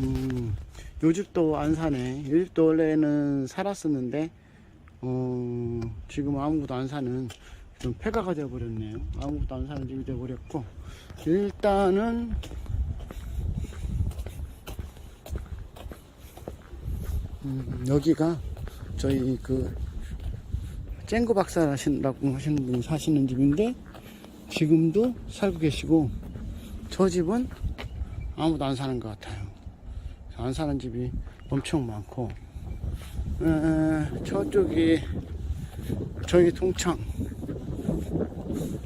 음, 요 집도 안 사네. 요 집도 원래는 살았었는데, 어, 지금 아무것도 안 사는 좀 폐가가 되어버렸네요. 아무것도 안 사는 집이 되어버렸고, 일단은, 음, 여기가 저희 그, 쨍구 박사 하신다고 하시는 분이 사시는 집인데, 지금도 살고 계시고, 저 집은 아무도 안 사는 것 같아요. 안 사는 집이 엄청 많고, 에, 저쪽이 저희 통창,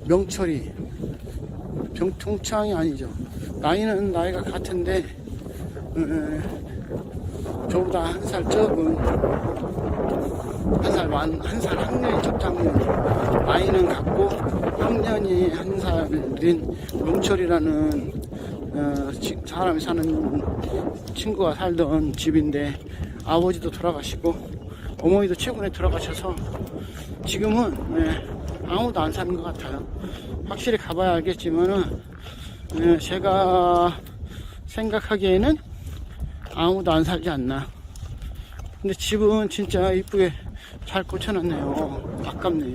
명철이, 병, 통창이 아니죠. 나이는 나이가 같은데, 에, 저보다 한 살 적은, 한살 많, 한살 학년이 적장년, 나이는 같고, 학년이 한 살인 명철이라는 어, 치- 사람이 사는 친구가 살던 집인데 아버지도 돌아가시고 어머니도 최근에 돌아가셔서 지금은 예, 아무도 안 사는 것 같아요. 확실히 가봐야 알겠지만은 예, 제가 생각하기에는 아무도 안 살지 않나. 근데 집은 진짜 이쁘게 잘 고쳐놨네요. 아깝네.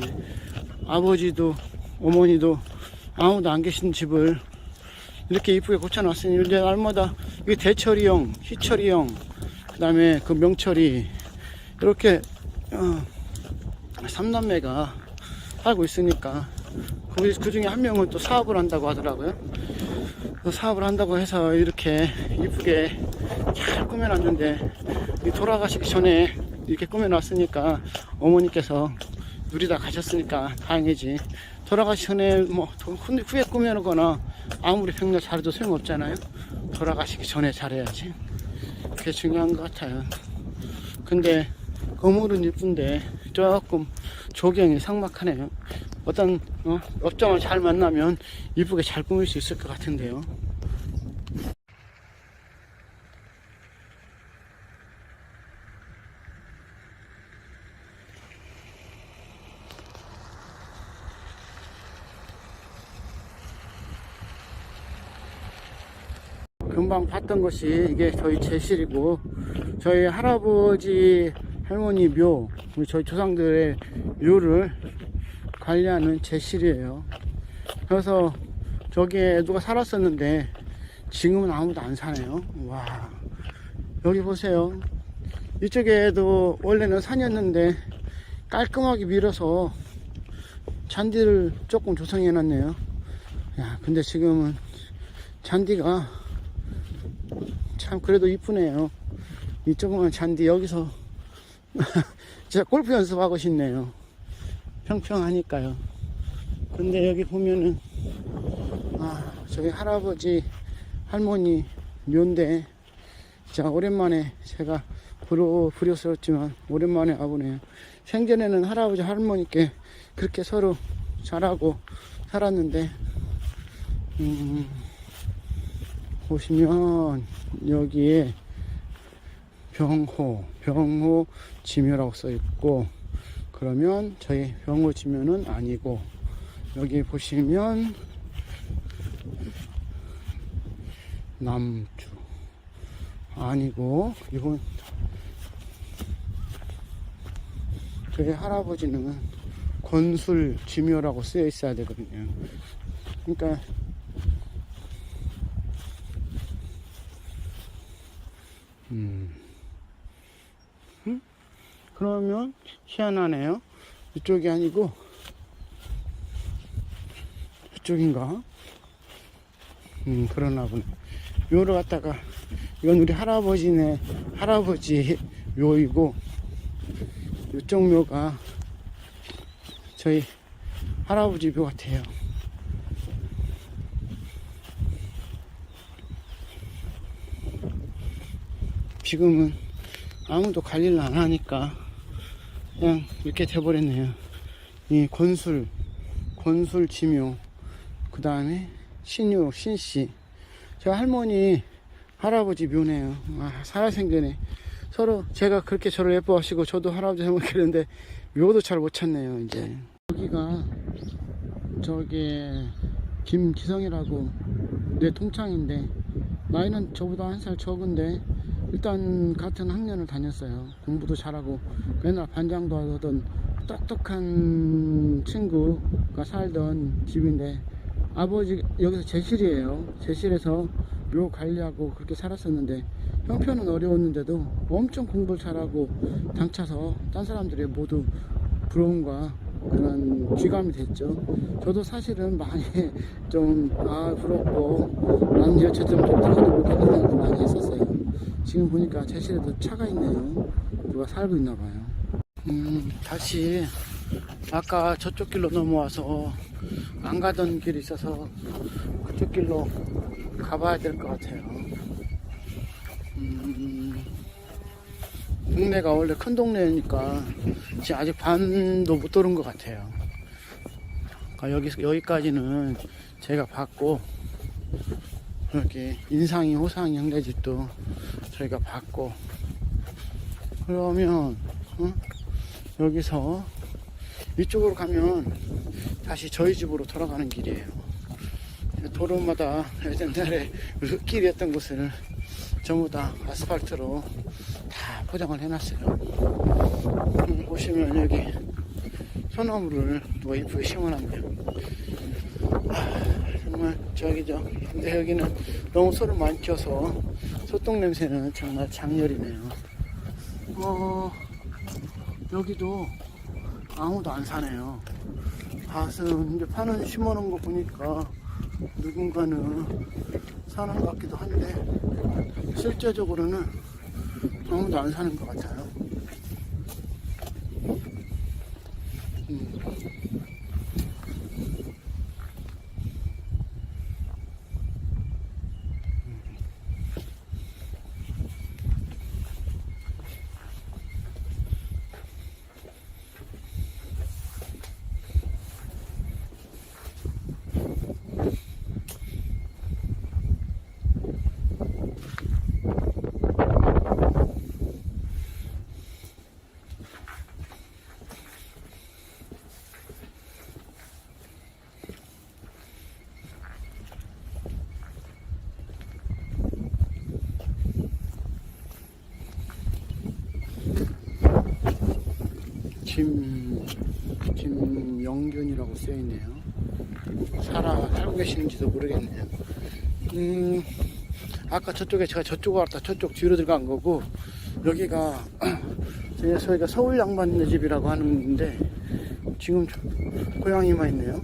아버지도 어머니도 아무도 안 계신 집을 이렇게 이쁘게 고쳐놨으니 이제 날마다 이게 대철이형, 희철이형, 그다음에 그 명철이 이렇게 어, 삼남매가 살고 있으니까 그, 그 중에 한 명은 또 사업을 한다고 하더라고요. 그 사업을 한다고 해서 이렇게 이쁘게 잘 꾸며놨는데 이 돌아가시기 전에 이렇게 꾸며놨으니까 어머니께서 누리다 가셨으니까 다행이지. 돌아가시 전에 뭐 후에 꾸며놓거나 아무리 평균 잘해도 소용없잖아요. 돌아가시기 전에 잘해야지. 그게 중요한 것 같아요. 근데 건물은 이쁜데 조금 조경이 삭막하네요. 어떤 어, 업종을 잘 만나면 이쁘게 잘 꾸밀 수 있을 것 같은데요. 금방 봤던 것이 이게 저희 제실이고 저희 할아버지 할머니 묘 우리 저희 조상들의 묘를 관리하는 제실이에요. 그래서 저기에 누가 살았었는데 지금은 아무도 안 사네요. 와 여기 보세요. 이쪽에도 원래는 산이었는데 깔끔하게 밀어서 잔디를 조금 조성해 놨네요. 야 근데 지금은 잔디가 참 그래도 이쁘네요. 이 조그만 잔디 여기서 진짜 골프 연습하고 싶네요. 평평하니까요. 근데 여기 보면은 아 저기 할아버지 할머니 묘인데 진짜 오랜만에 제가 부러, 부려스럽지만 오랜만에 와보네요. 생전에는 할아버지 할머니께 그렇게 서로 잘하고 살았는데 음, 보시면 여기에 병호, 병호 지묘라고 써 있고 그러면 저희 병호 지묘는 아니고 여기 보시면 남주 아니고 이건 저희 할아버지는 건술 지묘라고 쓰여 있어야 되거든요. 그러니까 그러면 희한하네요. 이쪽이 아니고 이쪽인가? 음, 그러나 보네. 묘를 갖다가 이건 우리 할아버지네 할아버지 묘이고 이쪽 묘가 저희 할아버지 묘 같아요. 지금은 아무도 관리를 안 하니까 그냥 이렇게 돼버렸네요. 이 권술, 권술 지묘, 그 다음에 신유, 신씨. 저 할머니, 할아버지 묘네요. 아, 살아생전에. 서로 제가 그렇게 저를 예뻐하시고 저도 할아버지 그랬는데 묘도 잘 못 찾네요, 이제. 여기가 저기 김기성이라고 내 통창인데 나이는 저보다 한 살 적은데 일단 같은 학년을 다녔어요. 공부도 잘하고 맨날 반장도 하던 똑똑한 친구가 살던 집인데 아버지 여기서 제실이에요. 제실에서 묘 관리하고 그렇게 살았었는데 형편은 어려웠는데도 엄청 공부를 잘하고 당차서 딴 사람들이 모두 부러움과 그런 귀감이 됐죠. 저도 사실은 많이 좀, 아, 부럽고, 나는 여차 좀 똑똑하도 못하는 생각도 많이 했었어요. 지금 보니까 제실에도 차가 있네요. 누가 살고 있나 봐요. 음, 다시, 아까 저쪽 길로 넘어와서 안 가던 길이 있어서 그쪽 길로 가봐야 될 것 같아요. 음, 동네가 원래 큰 동네니까 지금 아직 반도 못 도는 것 같아요. 그러니까 여기 여기까지는 제가 봤고 이렇게 인상이 호상이 형네 집도 저희가 봤고 그러면 어? 여기서 이쪽으로 가면 다시 저희 집으로 돌아가는 길이에요. 도로마다 옛날에 흙길이었던 곳을 전부 다 아스팔트로 다 포장을 해놨어요. 음, 보시면 여기 소나무를 누가 이쁘게 심어놨네요. 아, 정말 저기 저 근데 여기는 너무 소를 많이 키워서 소똥 냄새는 정말 장렬이네요. 어 여기도 아무도 안 사네요. 밭은 이제 파는 심어놓은 거 보니까 누군가는 사는 것 같기도 한데 실제적으로는 아무도 안 사는 것 같아요. 음. 김, 김영균이라고 써있네요. 살아, 살고 계시는지도 모르겠네요. 음, 아까 저쪽에 제가 저쪽으로 왔다 저쪽 뒤로 들어간 거고, 여기가, 제 저희가 서울 양반네 집이라고 하는데, 지금 저- 고양이만 있네요.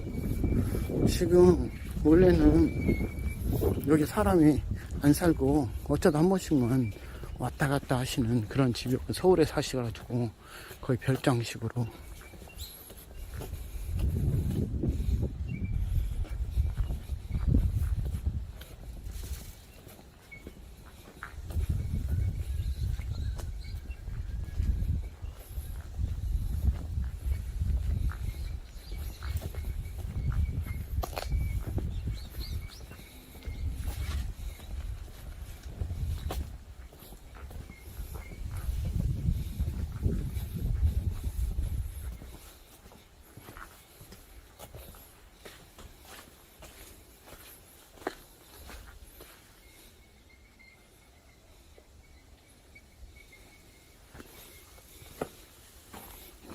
지금, 원래는 여기 사람이 안 살고, 어쩌다 한 번씩만 왔다 갔다 하시는 그런 집이었고, 서울에 사셔가지고, 거의 별장식으로.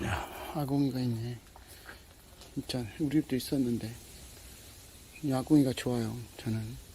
야, 아궁이가 있네. 진짜 우리 집도 있었는데 이 아궁이가 좋아요. 저는.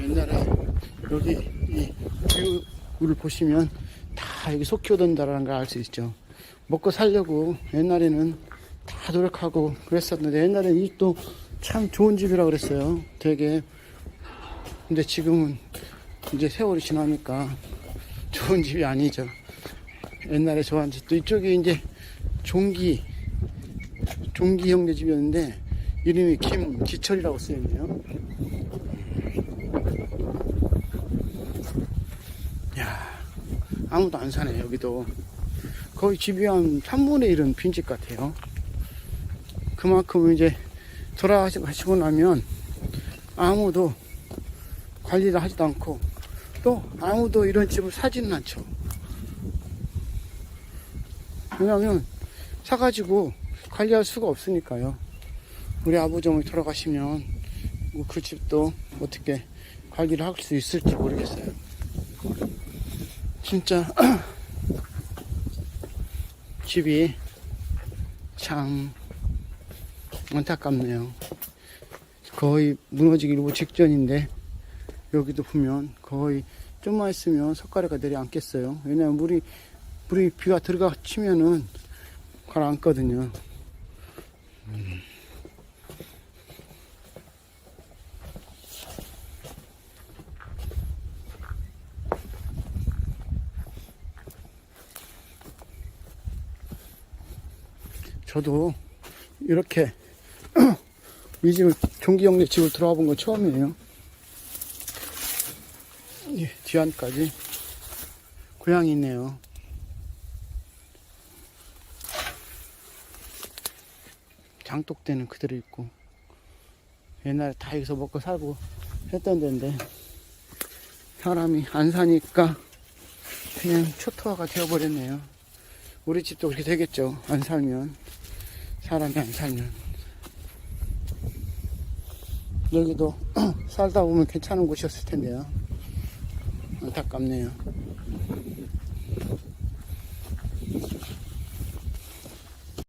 옛날에 여기 이 뷰를 보시면 다 여기 속 키우던다라는 걸 알 수 있죠. 먹고 살려고 옛날에는 다 노력하고 그랬었는데 옛날에는 이 집도 참 좋은 집이라 그랬어요. 되게. 근데 지금은 이제 세월이 지나니까 좋은 집이 아니죠. 옛날에 좋아한 집도 이쪽이 이제 종기, 종기 형제 집이었는데 이름이 김기철이라고 쓰였네요. 아무도 안 사네 여기도 거의 집이 한 3분의 1은 빈집 같아요. 그만큼 이제 돌아가시고 나면 아무도 관리를 하지도 않고 또 아무도 이런 집을 사지는 않죠. 왜냐면 사가지고 관리할 수가 없으니까요. 우리 아버지 어머니 돌아가시면 뭐 그 집도 어떻게 관리를 할 수 있을지 모르겠어요. 진짜 집이 참 안타깝네요. 거의 무너지기 일보 직전인데 여기도 보면 거의 좀만 있으면 석가래가 내려앉겠어요. 왜냐면 물이 물이 비가 들어가 치면은 가라앉거든요. 음. 저도 이렇게 이 집을 종기 형네 집을 들어와 본 건 처음이에요. 예, 뒤안까지 고양이 있네요. 장독대는 그대로 있고 옛날에 다 여기서 먹고 살고 했던 데인데 사람이 안 사니까 그냥 초토화가 되어버렸네요. 우리 집도 그렇게 되겠죠. 안 살면 사람이 안 살면 여기도 살다 보면 괜찮은 곳이었을 텐데요. 안타깝네요.